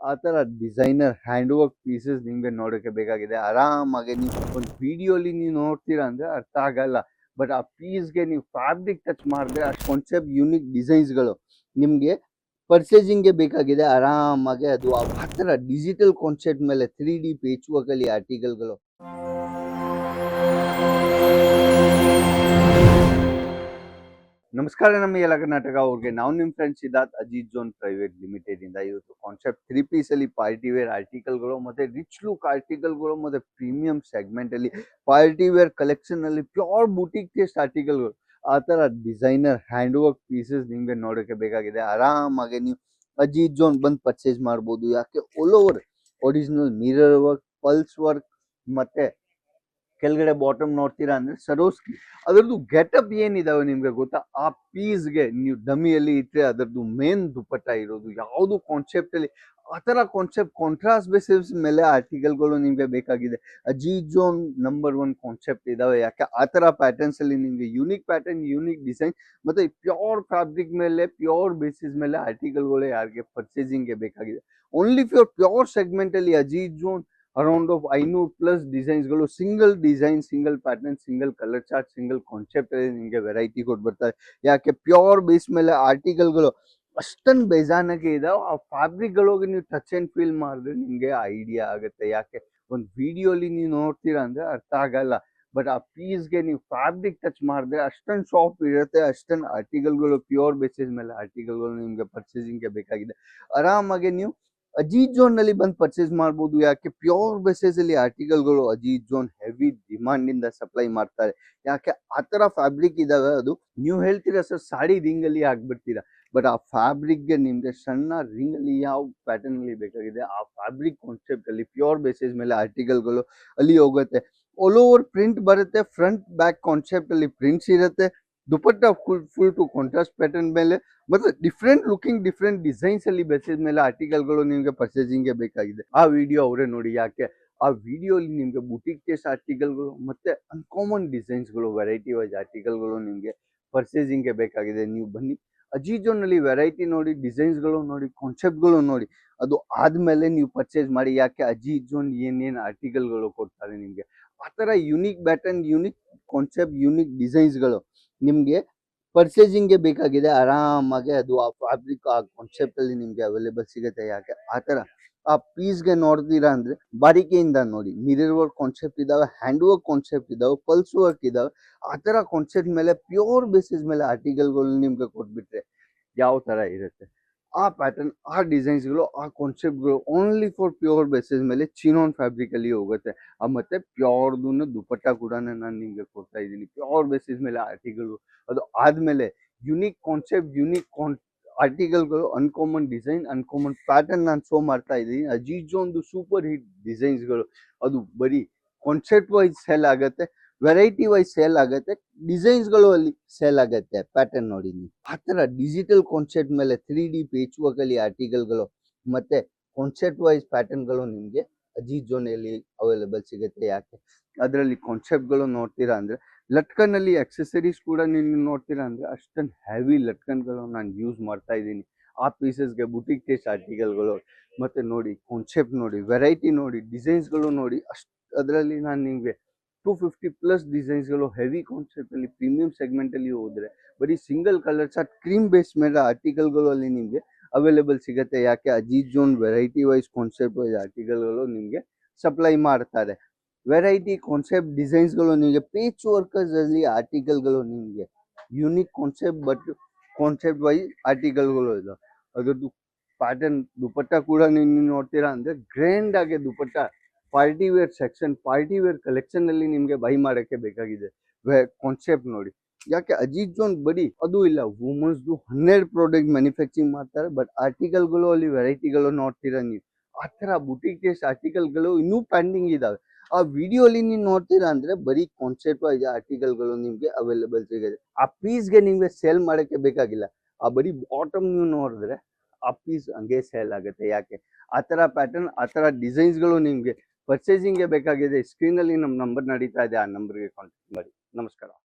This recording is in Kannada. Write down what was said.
ಆ ಥರ ಡಿಸೈನರ್ ಹ್ಯಾಂಡ್ ವರ್ಕ್ ಪೀಸಸ್ ನಿಮಗೆ ನೋಡೋಕ್ಕೆ ಬೇಕಾಗಿದೆ. ಆರಾಮಾಗಿ ನೀವು ಒಂದು ವಿಡಿಯೋಲಿ ನೀವು ನೋಡ್ತೀರಾ ಅಂದರೆ ಅರ್ಥ ಆಗಲ್ಲ. ಬಟ್ ಆ ಪೀಸ್ಗೆ ನೀವು ಫ್ಯಾಬ್ರಿಕ್ ಟಚ್ ಮಾಡಿದ್ರೆ ಆ ಕಾನ್ಸೆಪ್ಟ್ ಯೂನಿಕ್ ಡಿಸೈನ್ಸ್ಗಳು ನಿಮಗೆ ಪರ್ಚೇಸಿಂಗ್ಗೆ ಬೇಕಾಗಿದೆ. ಆರಾಮಾಗಿ ಅದು ಆ ಥರ ಡಿಜಿಟಲ್ ಕಾನ್ಸೆಪ್ಟ್ ಮೇಲೆ ತ್ರೀ ಡಿ ಪೇಚ್ ವರ್ಕಲ್ಲಿ ಆರ್ಟಿಕಲ್ಗಳು ನಮಸ್ಕಾರ ನಮ್ಮ ಎಲ್ಲ ಕರ್ನಾಟಕ ಅವ್ರಿಗೆ ನಾವು ನಿಮ್ಮ friend Siddharth Ajith zone private limited ಇಂದ ಇವತ್ತು ಕಾನ್ಸೆಪ್ಟ್ ತ್ರೀ ಪೀಸ್ ಅಲ್ಲಿ ಪಾರ್ಟಿ ವೇರ್ ಆರ್ಟಿಕಲ್ಗಳು ಮತ್ತೆ ರಿಚ್ ಲುಕ್ ಆರ್ಟಿಕಲ್ಗಳು ಮತ್ತೆ ಪ್ರೀಮಿಯಂ ಸೆಗ್ಮೆಂಟ್ ಅಲ್ಲಿ ಪಾರ್ಟಿ ವೇರ್ ಕಲೆಕ್ಷನ್ ಅಲ್ಲಿ ಪ್ಯೂರ್ ಬೂಟಿಕ್ ಟೇಸ್ಟ್ ಆರ್ಟಿಕಲ್ಗಳು ಆ ಥರ ಡಿಸೈನರ್ ಹ್ಯಾಂಡ್ ವರ್ಕ್ ಪೀಸಸ್ ನಿಮಗೆ ನೋಡೋಕೆ ಬೇಕಾಗಿದೆ. ಆರಾಮಾಗಿ ನೀವು ಅಜಿತ್ ಜೋನ್ ಬಂದು ಪರ್ಚೇಸ್ ಮಾಡ್ಬೋದು. ಯಾಕೆ all over original mirror work pulse work ಮತ್ತೆ ಕೆಳಗಡೆ ಬಾಟಮ್ ನೋಡ್ತೀರಾ ಅಂದ್ರೆ ಸರೋಸ್ಕಿ ಅದರದ್ದು ಗೆಟಪ್ ಏನಿದಾವೆ ನಿಮ್ಗೆ ಗೊತ್ತಾ? ಆ ಪೀಸ್ಗೆ ನೀವು ಡಮಿಯಲ್ಲಿ ಇಟ್ಟರೆ ಅದರದ್ದು ಮೇನ್ ದುಪ್ಪಟ್ಟ ಇರೋದು. ಯಾವುದು ಕಾನ್ಸೆಪ್ಟ್ ಅಲ್ಲಿ ಆ ಥರ ಕಾನ್ಸೆಪ್ಟ್ ಕಾಂಟ್ರಾಸ್ಟ್ ಬೇಸಿಸ್ ಮೇಲೆ ಆರ್ಟಿಕಲ್ಗಳು ನಿಮಗೆ ಬೇಕಾಗಿದೆ. ಅಜಿ ಜೋನ್ ನಂಬರ್ ಒನ್ ಕಾನ್ಸೆಪ್ಟ್ ಇದಾವೆ. ಯಾಕೆ? ಆ ಥರ ಪ್ಯಾಟರ್ನ್ಸಲ್ಲಿ ನಿಮಗೆ ಯೂನಿಕ್ ಪ್ಯಾಟರ್ನ್ ಯೂನಿಕ್ ಡಿಸೈನ್ ಮತ್ತು ಪ್ಯೂರ್ ಫ್ಯಾಬ್ರಿಕ್ ಮೇಲೆ ಪ್ಯೂರ್ ಬೇಸಿಸ್ ಮೇಲೆ ಆರ್ಟಿಕಲ್ಗಳು ಯಾರಿಗೆ ಪರ್ಚೇಸಿಂಗ್ಗೆ ಬೇಕಾಗಿದೆ. ಓನ್ಲಿ ಫ್ಯೂರ್ ಪ್ಯೂರ್ ಸೆಗ್ಮೆಂಟ್ ಅಲ್ಲಿ ಅಜೀತ್ ಜೋನ್ ಅರೌಂಡ್ ಆಫ್ ಐನೂರು plus ಡಿಸೈನ್ಸ್ಗಳು, single design, single pattern, single colour chart, single concept ನಿಮಗೆ ವೆರೈಟಿ ಕೊಟ್ಟು ಬರ್ತಾರೆ. ಯಾಕೆ ಪ್ಯೂರ್ ಬೇಸ್ ಮೇಲೆ ಆರ್ಟಿಕಲ್ಗಳು ಅಷ್ಟೊಂದು ಬೇಜಾನಾಗೆ ಇದಾವೆ. ಆ ಫ್ಯಾಬ್ರಿಕ್ಗಳೋಗಿ ನೀವು ಟಚ್ ಆ್ಯಂಡ್ ಫೀಲ್ ಮಾಡಿದ್ರೆ ನಿಮಗೆ ಐಡಿಯಾ ಆಗುತ್ತೆ. ಯಾಕೆ ಒಂದು ವಿಡಿಯೋಲಿ ನೀವು ನೋಡ್ತೀರಾ ಅಂದರೆ ಅರ್ಥ ಆಗಲ್ಲ. ಬಟ್ ಆ ಪೀಸ್ಗೆ ನೀವು ಫ್ಯಾಬ್ರಿಕ್ ಟಚ್ ಮಾಡಿದ್ರೆ ಅಷ್ಟೊಂದು ಶಾಪ್ ಇರುತ್ತೆ, ಅಷ್ಟೊಂದು ಆರ್ಟಿಕಲ್ಗಳು ಪ್ಯೂರ್ ಬೇಸಿಸ್ ಮೇಲೆ ಆರ್ಟಿಕಲ್ಗಳು ನಿಮಗೆ ಪರ್ಚೇಸಿಂಗ್ಗೆ ಬೇಕಾಗಿದೆ. ಆರಾಮಾಗಿ ನೀವು ಅಜೀತ್ ಜೋನ್ನಲ್ಲಿ ಬಂದು ಪರ್ಚೇಸ್ ಮಾಡ್ಬೋದು. ಯಾಕೆ? ಪ್ಯೂರ್ ಬೇಸಿಸ್ ಅಲ್ಲಿ ಆರ್ಟಿಕಲ್ಗಳು ಅಜೀತ್ ಜೋನ್ ಹೆವಿ ಡಿಮಾಂಡ್ ಇಂದ ಸಪ್ಲೈ ಮಾಡ್ತಾರೆ. ಯಾಕೆ? ಆ ತರ ಫ್ಯಾಬ್ರಿಕ್ ಇದಾವೆ ಅದು ನೀವು ಹೇಳ್ತೀರಾ ಸರ್ ಸಾಡಿ ರಿಂಗ್ ಅಲ್ಲಿ ಹಾಕ್ಬಿಡ್ತೀರಾ. ಬಟ್ ಆ ಫ್ಯಾಬ್ರಿಕ್ಗೆ ನಿಮ್ಗೆ ಸಣ್ಣ ರಿಂಗ್ ಅಲ್ಲಿ ಯಾವ ಪ್ಯಾಟರ್ನ್ ಅಲ್ಲಿ ಬೇಕಾಗಿದೆ, ಆ ಫ್ಯಾಬ್ರಿಕ್ ಕಾನ್ಸೆಪ್ಟ್ ಅಲ್ಲಿ ಪ್ಯೂರ್ ಬೇಸಿಸ್ ಮೇಲೆ ಆರ್ಟಿಕಲ್ಗಳು ಅಲ್ಲಿ ಹೋಗುತ್ತೆ. ಆಲ್ ಓವರ್ ಪ್ರಿಂಟ್ ಬರುತ್ತೆ ಫ್ರಂಟ್ ಬ್ಯಾಕ್ ಕಾನ್ಸೆಪ್ಟ್ ಅಲ್ಲಿ ಪ್ರಿಂಟ್ಸ್ ಇರುತ್ತೆ. Dupatta full full to contrast pattern ಮೇಲೆ ಮತ್ತು ಡಿಫ್ರೆಂಟ್ ಲುಕಿಂಗ್ ಡಿಫ್ರೆಂಟ್ ಡಿಸೈನ್ಸ್ ಅಲ್ಲಿ ಮೇಲೆ ಆರ್ಟಿಕಲ್ಗಳು ನಿಮಗೆ ಪರ್ಚೇಸಿಂಗ್ಗೆ ಬೇಕಾಗಿದೆ. ಆ ವಿಡಿಯೋ ಅವರೇ ನೋಡಿ ಯಾಕೆ? ಆ ವಿಡಿಯೋಲಿ ನಿಮಗೆ ಬುಟಿಕ್ ಟೇಸ್ಟ್ ಆರ್ಟಿಕಲ್ಗಳು ಮತ್ತು ಅನ್ಕಾಮನ್ ಡಿಸೈನ್ಸ್ಗಳು ವೆರೈಟಿ ವೈಸ್ ಆರ್ಟಿಕಲ್ಗಳು ನಿಮಗೆ ಪರ್ಚೇಸಿಂಗ್ಗೆ ಬೇಕಾಗಿದೆ. ನೀವು ಬನ್ನಿ ಅಜೀಜೋನಲ್ಲಿ ವೆರೈಟಿ ನೋಡಿ ಡಿಸೈನ್ಸ್ಗಳು ನೋಡಿ ಕಾನ್ಸೆಪ್ಟ್ಗಳು ನೋಡಿ, ಅದು ಆದಮೇಲೆ ನೀವು ಪರ್ಚೇಸ್ ಮಾಡಿ ಯಾಕೆ ಅಜೀಜೋನ್ ಏನೇನು ಆರ್ಟಿಕಲ್ಗಳು ಕೊಡ್ತಾರೆ ನಿಮಗೆ. ಆ ಥರ unique pattern unique concept unique ಡಿಸೈನ್ಸ್ಗಳು ನಿಮಗೆ ಪರ್ಚೇಸಿಂಗ್ಗೆ ಬೇಕಾಗಿದೆ, ಆರಾಮಾಗಿ ಅದು ಆ ಫ್ಯಾಬ್ರಿಕ್ ಆ ಕಾನ್ಸೆಪ್ಟ್ ಅಲ್ಲಿ ನಿಮ್ಗೆ ಅವೈಲೇಬಲ್ ಸಿಗುತ್ತೆ ಯಾಕೆ? ಆ ಥರ. ಆ ಪೀಸ್ಗೆ ನೋಡ್ತೀರಾ ಅಂದ್ರೆ ಬಾರಿಕೆಯಿಂದ ನೋಡಿ ಮಿರರ್ ವರ್ಕ್ ಕಾನ್ಸೆಪ್ಟ್ ಇದಾವೆ ಹ್ಯಾಂಡ್ ವರ್ಕ್ ಕಾನ್ಸೆಪ್ಟ್ ಇದಾವೆ ಪಲ್ಸ್ ವರ್ಕ್ ಇದಾವೆ, ಆ ಥರ ಕಾನ್ಸೆಪ್ಟ್ ಮೇಲೆ ಪ್ಯೂರ್ ಬೇಸಿಸ್ ಮೇಲೆ ಆರ್ಟಿಕಲ್ಗಳು ನಿಮ್ಗೆ ಕೊಟ್ಬಿಟ್ರೆ ಯಾವ ಥರ ಇರುತ್ತೆ? ಆ ಪ್ಯಾಟರ್ನ್ ಆ ಡಿಸೈನ್ಸ್ಗಳು ಆ ಕಾನ್ಸೆಪ್ಟ್ಗಳು ಓನ್ಲಿ ಫಾರ್ ಪ್ಯೂರ್ ಬೇಸಿಸ್ ಮೇಲೆ ಚಿನೋನ್ ಫ್ಯಾಬ್ರಿಕಲ್ಲಿ ಹೋಗುತ್ತೆ. ಮತ್ತೆ ಪ್ಯೂರ್ದು ದುಪಟ್ಟ ಕೂಡ ನಾನು ನಿಮಗೆ ಕೊಡ್ತಾ ಇದ್ದೀನಿ. ಪ್ಯೂರ್ ಬೇಸಿಸ್ ಮೇಲೆ ಆರ್ಟಿಕಲ್ ಅದು ಆದಮೇಲೆ ಯುನಿಕ್ ಕಾನ್ಸೆಪ್ಟ್ ಯುನಿಕ್ ಕಾನ್ ಆರ್ಟಿಕಲ್ಗಳು ಅನ್ಕಾಮನ್ ಡಿಸೈನ್ ಅನ್ಕಾಮನ್ ಪ್ಯಾಟರ್ನ್ ನಾನು ಶೋ ಮಾಡ್ತಾ ಇದ್ದೀನಿ. ಅಜೀಜೋ ಒಂದು ಸೂಪರ್ ಹಿಟ್ ಡಿಸೈನ್ಸ್ಗಳು ಅದು ಬರೀ ಕಾನ್ಸೆಪ್ಟ್ ವೈಸ್ ಸೇಲ್ ಆಗುತ್ತೆ. ವೆರೈಟಿ ವೈಸ್ ಸೇಲ್ ಆಗುತ್ತೆ. ಡಿಸೈನ್ಸ್ಗಳು ಅಲ್ಲಿ ಸೇಲ್ ಆಗುತ್ತೆ. ಪ್ಯಾಟರ್ನ್ ನೋಡಿ ನೀವು. ಆ ಥರ ಡಿಜಿಟಲ್ ಕಾನ್ಸೆಪ್ಟ್ ಮೇಲೆ ತ್ರೀ ಡಿ ಪೇಚ್ ವರ್ಕಲ್ಲಿ ಆರ್ಟಿಕಲ್ಗಳು ಮತ್ತು ಕಾನ್ಸೆಪ್ಟ್ ವೈಸ್ ಪ್ಯಾಟರ್ನ್ಗಳು ನಿಮಗೆ ಅಜೀತ್ ಜೋನೆಯಲ್ಲಿ ಅವೈಲೇಬಲ್ ಸಿಗುತ್ತೆ ಯಾಕೆ? ಅದರಲ್ಲಿ ಕಾನ್ಸೆಪ್ಟ್ಗಳು ನೋಡ್ತೀರಾ ಅಂದರೆ ಲಟ್ಕನಲ್ಲಿ ಅಕ್ಸೆಸರೀಸ್ ಕೂಡ ನೀವು ನೋಡ್ತೀರಾ ಅಂದರೆ ಅಷ್ಟೊಂದು ಹೆವಿ ಲಟ್ಕನ್ಗಳು ನಾನು ಯೂಸ್ ಮಾಡ್ತಾ ಇದ್ದೀನಿ. ಆ ಪೀಸಸ್ಗೆ ಬುಟಿಕ್ ಟೇಸ್ಟ್ ಆರ್ಟಿಕಲ್ಗಳು ಮತ್ತು ನೋಡಿ ಕಾನ್ಸೆಪ್ಟ್ ನೋಡಿ ವೆರೈಟಿ ನೋಡಿ ಡಿಸೈನ್ಸ್ಗಳು ನೋಡಿ ಅಷ್ಟು ಅದರಲ್ಲಿ ನಾನು ನಿಮಗೆ ಟೂ ಫಿಫ್ಟಿ ಪ್ಲಸ್ ಡಿಸೈನ್ಸ್ಗಳು ಹೆವಿ ಕಾನ್ಸೆಪ್ಟಲ್ಲಿ ಪ್ರೀಮಿಯಂ ಸೆಗ್ಮೆಂಟಲ್ಲಿ ಹೋದರೆ, ಬರೀ ಸಿಂಗಲ್ ಕಲರ್ಸ್ ಆ ಕ್ರೀಮ್ ಬೇಸ್ ಮೇಲೆ ಆರ್ಟಿಕಲ್ಗಳು ಅಲ್ಲಿ ನಿಮಗೆ ಅವೈಲೇಬಲ್ ಸಿಗುತ್ತೆ. ಯಾಕೆ? Aziz zone variety wise concept wise ಆರ್ಟಿಕಲ್ಗಳು ನಿಮಗೆ ಸಪ್ಲೈ ಮಾಡ್ತಾರೆ. ವೆರೈಟಿ ಕಾನ್ಸೆಪ್ಟ್ ಡಿಸೈನ್ಸ್ಗಳು ನಿಮಗೆ ಪೇಚ್ ವರ್ಕರ್ಸಲ್ಲಿ ಆರ್ಟಿಕಲ್ಗಳು ನಿಮಗೆ unique concept but concept wise ಆರ್ಟಿಕಲ್ಗಳು ಇದಾವೆ ಅದರದ್ದು ಪ್ಯಾಟರ್ನ್ ದುಪಟ್ಟ ಕೂಡ ನೀವು ನೋಡ್ತೀರಾ ಅಂದರೆ grand dupatta party wear section, party wear collection ಅಲ್ಲಿ ನಿಮಗೆ ಬೈ ಮಾಡೋಕ್ಕೆ ಬೇಕಾಗಿದೆ. ಕಾನ್ಸೆಪ್ಟ್ ನೋಡಿ. ಯಾಕೆ ಅಜಿತ್ ಜೋನ್ ಬಡಿ ಅದು ಇಲ್ಲ ವುಮೆನ್ಸ್ದು ಹನ್ನೆರಡು ಪ್ರಾಡಕ್ಟ್ ಮ್ಯಾನುಫ್ಯಾಕ್ಚರಿಂಗ್ ಮಾಡ್ತಾರೆ ಬಟ್ ಆರ್ಟಿಕಲ್ಗಳು ಅಲ್ಲಿ ವೆರೈಟಿಗಳು ನೋಡ್ತೀರಾ ನೀವು. ಆ ಥರ ಬುಟಿಕ್ ಟೇಸ್ಟ್ ಆರ್ಟಿಕಲ್ಗಳು ಇನ್ನೂ ಪೆಂಡಿಂಗ್ ಇದಾವೆ. ಆ ವಿಡಿಯೋಲಿ ನೀವು ನೋಡ್ತೀರಾ ಅಂದ್ರೆ ಬರೀ ಕಾನ್ಸೆಪ್ಟ್ ವೈಸ್ ಆರ್ಟಿಕಲ್ಗಳು ನಿಮಗೆ ಅವೈಲೇಬಲ್ ಸಿಗುತ್ತೆ. ಆ ಪೀಸ್ಗೆ ನಿಮಗೆ ಸೇಲ್ ಮಾಡೋಕ್ಕೆ ಬೇಕಾಗಿಲ್ಲ. ಆ ಬರೀ ಬಾಟಮ್ ನೀವು ನೋಡಿದ್ರೆ ಆ ಪೀಸ್ ಹಂಗೆ ಸೇಲ್ ಆಗುತ್ತೆ. ಯಾಕೆ? ಆ ಥರ ಪ್ಯಾಟರ್ನ್ ಆ ಥರ ಡಿಸೈನ್ಸ್ಗಳು ನಿಮಗೆ ಪರ್ಚೇಸಿಂಗ್ಗೆ ಬೇಕಾಗಿದೆ ಸ್ಕ್ರೀನಲ್ಲಿ ನಮ್ಮ ನಂಬರ್ ನಡೀತಾ ಇದೆ ಆ ನಂಬರ್ಗೆ ಕಾಂಟ್ಯಾಕ್ಟ್ ಮಾಡಿ. ನಮಸ್ಕಾರ.